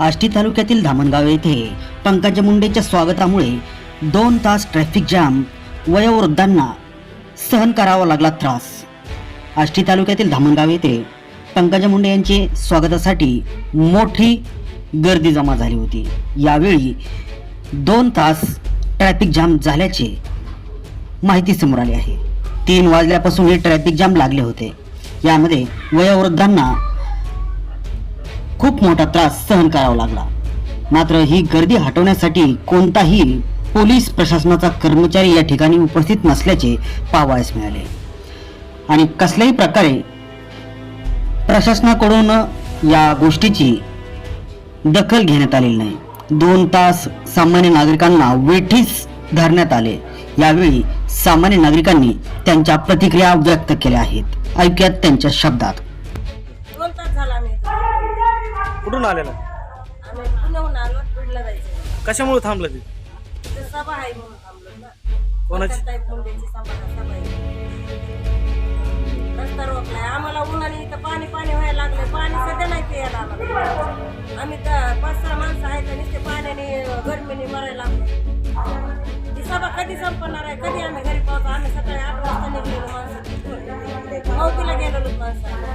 आष्टी तालुक्यातील धामणगाव येथे पंकजा मुंडेच्या स्वागतामुळे दोन तास ट्रॅफिक जाम वयोवृद्धांना सहन करावा लागला त्रास. आष्टी तालुक्यातील धामणगाव येथे पंकजा मुंडे यांचे स्वागतासाठी मोठी गर्दी जमा झाली होती. यावेळी दोन तास ट्रॅफिक जाम झाल्याचे माहिती समोर आली आहे. तीन वाजल्यापासून हे ट्रॅफिक जाम लागले होते. यामध्ये वयोवृद्धांना खूप मोठा त्रास सहन करावा लागला. मात्र ही गर्दी हटवण्यासाठी कोणताही पोलीस प्रशासनाचा कर्मचारी या ठिकाणी उपस्थित नसल्याचे पाहावयास मिळाले. आणि कसल्याही प्रकारे प्रशासनाकडून या गोष्टीची दखल घेण्यात आलेली नाही. दोन तास सामान्य नागरिकांना वेठीस धरण्यात आले. यावेळी सामान्य नागरिकांनी त्यांच्या प्रतिक्रिया व्यक्त केल्या आहेत. ऐकूयात त्यांच्या शब्दात. कुठून आलेला आम्ही पुण्याहून आलो बीडला जायचं कशामुळे थांबलं ते? तिथे सभा आहे म्हणून थांबलो ना कोणाची? टाईप मुंडेची सभा सभा आहे रस्ता रोखलाय आम्हाला उन्हाने इथं पाणी पाणी व्हायला लागलंय पाणी सध्या नाही प्यायला आम्हाला आम्ही तर पाच सहा माणसं आहेत आणि ते पाण्याने गरमीने मरायला लागलो ती सभा कधी संपणार आहे कधी आम्ही घरी पाहतो आम्ही सकाळी आठ वाजता निघलेलो माणसं मावतीला गेलेलो माणसं.